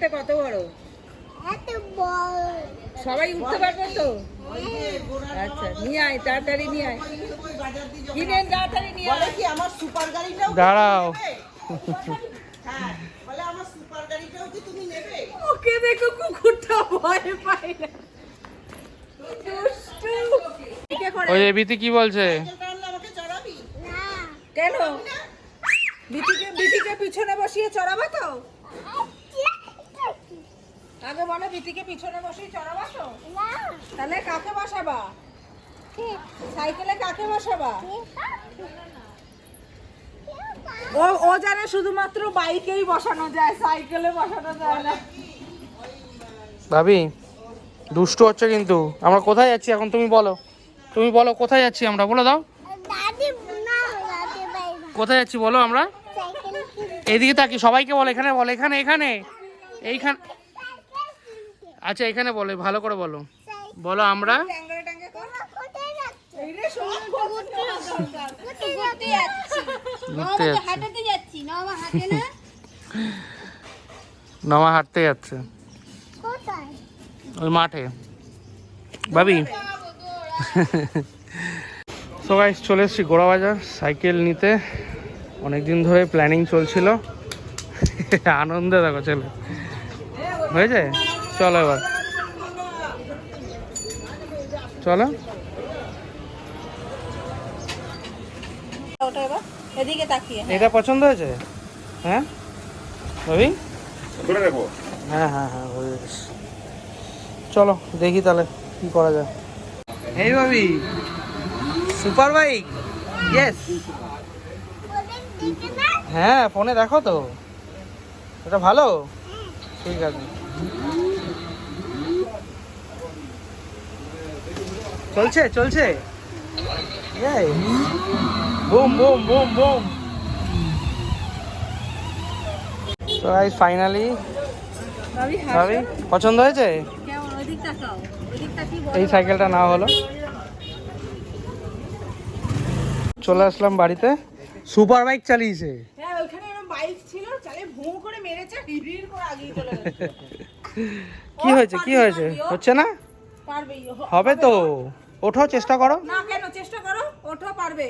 এটা কত বড়? এত বড়। সবাই উঠতে পারবে তো? আচ্ছা নিয়ে আয় তাড়াতাড়ি নিয়ে আয়। কিনে তাড়াতাড়ি নিয়ে আয়। কি আমার সুপার গাড়িটাও দাঁড়াও। হ্যাঁ বলে আমার সুপার গাড়িটাও কি তুমি নেবে? ওকে দেখো কুকুরটা ভয় পায় না। দুষ্টু। কে করে? ওই বিতি কি বলছে? সাইকেলটা আনলে আমাকে চড়াবি? না। কেন? বিটিকে বিটিকে পিছনে বসিয়ে চড়াবা তো? আগে বলো বিটিকে পিছনে বসিয়ে চড়াবা তো না। তাহলে কাকে বসাবা? সাইকেলে কাকে বসাবা? ও ও জানে শুধুমাত্র বাইকেই বসানো যায় সাইকেলে বসানো যায় না। ভাবি দুষ্টু হচ্ছে কিন্তু। আমরা কোথায় যাচ্ছি এখন তুমি বলো। তুমি বলো কোথায় যাচ্ছি আমরা? বলে দাও। দাদি না দাদি বাইরে কোথায় যাচ্ছি বলো আমরা? এইদিকে তাকি সবাইকে বলো এখানে বলো এখানে এখানে। এইখান আচ্ছা এখানে বলো ভালো করে বলো। বলো আমরা। ট্যাঙ্গারে ট্যাঙ্গে কর। কোথায় যাচ্ছে এই রে সব ঘুরতে যাচ্ছি ঘুরতে যাচ্ছি। হাঁটাতে যাচ্ছি। না আমার হাতে না। নমা হাঁটতে যাচ্ছে। ওই মাঠে। ভাবি। সবাই চলে এসেছি গোড়াবাজার সাইকেল নিতে। অনেক দিন ধরে প্ল্যানিং চলছিল। আনন্দে দেখো ছেলে হয়েছে চলো এবার। চলো। এদিকে তাকিয়ে এটা পছন্দ হয়েছে? হ্যাঁ? ভাবি? হ্যাঁ হ্যাঁ হ্যাঁ হয়ে চলো দেখি তাহলে কি করা যায়। এই ভাবি সুপার বাইক? ইয়েস হ্যাঁ ফোনে দেখো তো। এটা ভালো? ঠিক আছে। চলছে চলছে। Boom boom boom boom. তো গাইস ফাইনালি ভাবি পছন্দ হয়েছে? এই সাইকেলটা না হলো। চলে আসলাম বাড়িতে। সুপার বাইক চালিয়েছে। হ্যাঁ কি হয়েছে? কি হয়েছে? হচ্ছে না? পারবে। হবে তো। ওঠো চেষ্টা করো। না কেন? চেষ্টা করো। ওঠো পারবে।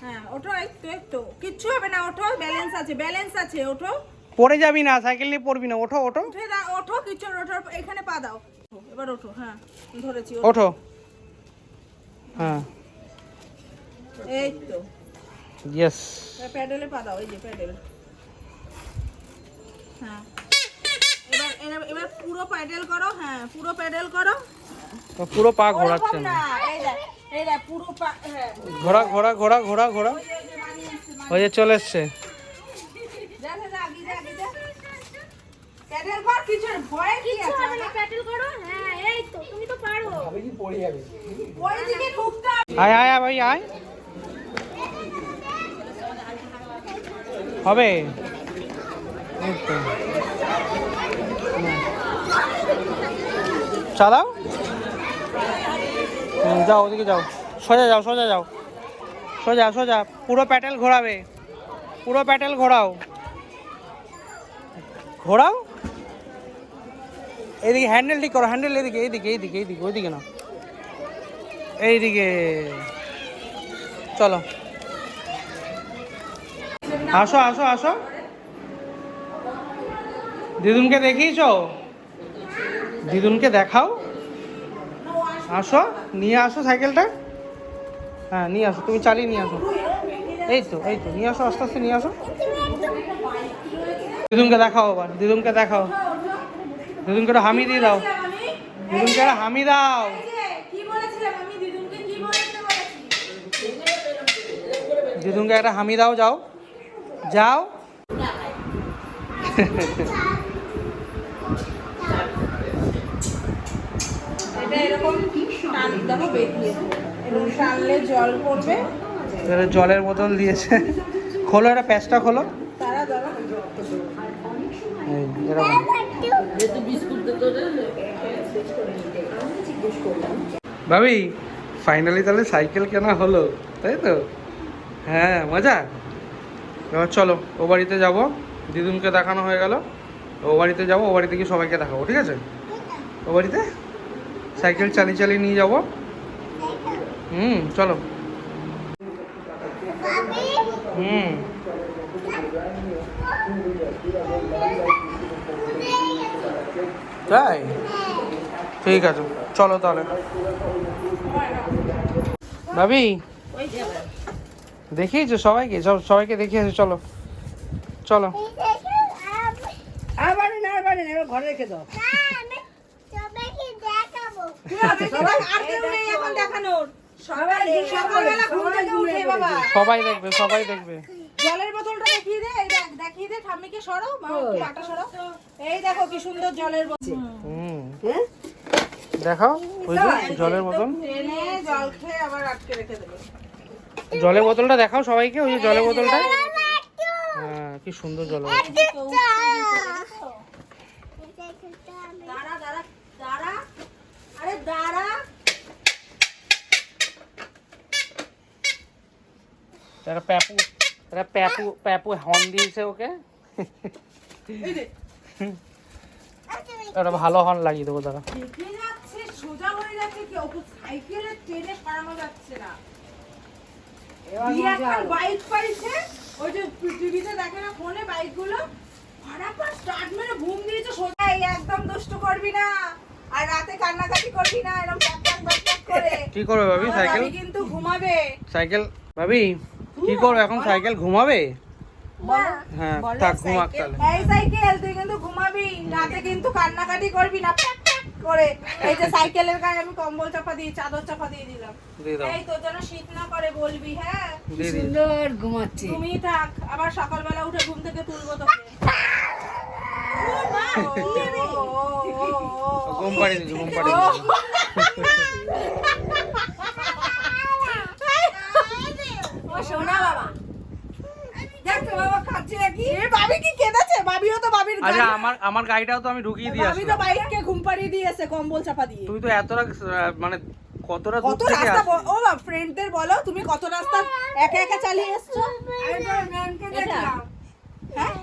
হ্যাঁ ওঠো একটু একটু কিচ্ছু হবে না ওঠো ব্যালেন্স আছে ব্যালেন্স আছে ওঠো। পড়ে যাবি না সাইকেল নিয়ে পড়বি না। ওঠো ওঠো। উঠে দাও ওঠো কিচ্ছু ওঠো এখানে পা দাও। এবার ওঠো হ্যাঁ ধরেছি ওঠো। হ্যাঁ। এই তো। ইয়েস প্যাডেলে পা দাও এই যে প্যাডেল। হ্যাঁ। এবার এবার- এবার পুরো প্যাডেল করো হ্যাঁ পুরো প্যাডেল করো। পুরো পা ঘোরাচ্ছে না। ঘোরা ঘোরা ঘোরা ঘোরা ঘোরা। ওই যে- চলে এসছে। আয় আয় আয়। হবে। চালাও। যাও ওদিকে যাও। সোজা যাও সোজা যাও। সোজা সোজা। পুরো প্যাটেল ঘোরাবে। পুরো প্যাটেল ঘোরাও। ঘোরাও? এইদিকে হ্যান্ডেল ঠিক করো, হ্যান্ডেল এদিকে এইদিকে এইদিকে এইদিকে ওইদিকে না এইদিকে। চলো। আসো আসো আসো। দিদুনকে দেখিয়েছো? দিদুনকে দেখাও? আসো নিয়ে আসো সাইকেলটা। হ্যাঁ নিয়ে আসো তুমি চালিয়ে নিয়ে আসো। এই তো এই তো নিয়ে আসো আস্তে আস্তে নিয়ে আসো। দিদুনকে দেখাও আবার দিদুনকে দেখাও। দিদুনকে একটা হামি দিয়ে দাও। দিদুনকে একটা হামি দাও? দিদুনকে একটা হামি দাও যাও। যাও। এটা এরকম দেখো বেরিয়ে এরকম টানলে জল পড়বে। এবারে জলের বোতল দিয়েছে। খোলো এটা প্যাচটা খোলো। ভাবি ফাইনালি তাহলে সাইকেল কেনা হলো তাই তো? হ্যাঁ মজা? এবার চলো ও বাড়িতে যাব। দিদুনকে দেখানো হয়ে গেল। ও বাড়িতে যাব ও বাড়িতে গিয়ে সবাইকে দেখাবো ঠিক আছে? ও বাড়িতে? সাইকেল চালিয়ে চালিয়ে নিয়ে যাব। হুম, চলো। হুম। তাই? ঠিক আছে, চলো তাহলে। ভাবি? দেখিয়েছো সবাইকে? সব সবাইকে দেখিয়েছো, চলো। চলো। ঘরে রেখে দাও ঠিক আছে সবাই আর কেউ নেই এখন দেখানোর সবাই সকালবেলা ঘুম থেকে উঠে বাবা সবাই দেখবে সবাই দেখবে। জলের বোতলটা দেখিয়ে দে এই দেখ দেখিয়ে দে ঠাম্মিকে সরো মা পাটা সরো। এই দেখো কি সুন্দর জলের বোতল। হুম। হ্যাঁ? দেখাও ওই যে জলের বোতল। ট্রেনে জল খেয়ে আবার আটকে রেখে দেবে। জলের বোতলটা দেখাও সবাইকে ওই যে জলের বোতলটা। হ্যাঁ কি সুন্দর জল দাঁড়া দাঁড়া দাঁড়া আরে দাঁড়া। তারা প্যাপু তারা প্যাপু প্যাপু হর্ন দিয়েছে ওকে। একটা ভালো হর্ন লাগিয়ে দেবো তারা। দেখে যাচ্ছে সোজা হয়ে যাচ্ছে কি? ওকে সাইকেলে ট্রেনে সরানো যাচ্ছে না। বাইক পাইছে। ওই যে টিভিতে দেখে না ফোনে বাইকগুলো ফাটাফাট স্টার্ট মেরে বুম দিয়েছে সোজা এই একদম দুষ্ট করবি না। আর রাতে কান্নাকাটি করবি না এরকম করে। কি করবে ভাবি সাইকেল? কিন্তু ঘুমাবে। সাইকেল? ভাবি কি করবে এখন? সাইকেল ঘুমাবে? হ্যাঁ থাক ঘুমাক তাহলে এই সাইকেল তুই কিন্তু ঘুমাবি। রাতে কিন্তু কান্নাকাটি করবি না করে। এই যে সাইকেলের গায়ে আমি কম্বল চাপা দিয়ে চাদর চাপা দিয়ে দিলাম। এই তোর জন্য শীত না করে বলবি হ্যাঁ? সুন্দর ঘুমাচ্ছে তুমি থাক আবার সকালবেলা উঠে ঘুম থেকে তুলবো তোকে। ও। ঘুম পাড়িয়ে দিচ্ছি ঘুম পাড়িয়ে ও সোনা দেখ তো বাবা খাচ্ছে নাকি? এ বাবি কি কেঁদেছে? বাবিও তো বাবির আমার আমার গাড়িটাও তো আমি ঢুকিয়ে দিয়ে তো বাইককে ঘুম পাড়িয়ে দিয়েছে কম্বল চাপা দিয়ে। তুমি তো এতটা মানে কতটা কত রাস্তা ও বাবা ফ্রেন্ডদের বলো তুমি কত রাস্তা একা একা চালিয়ে এসছো? আমি তো ম্যামকে দেখলাম। হ্যাঁ?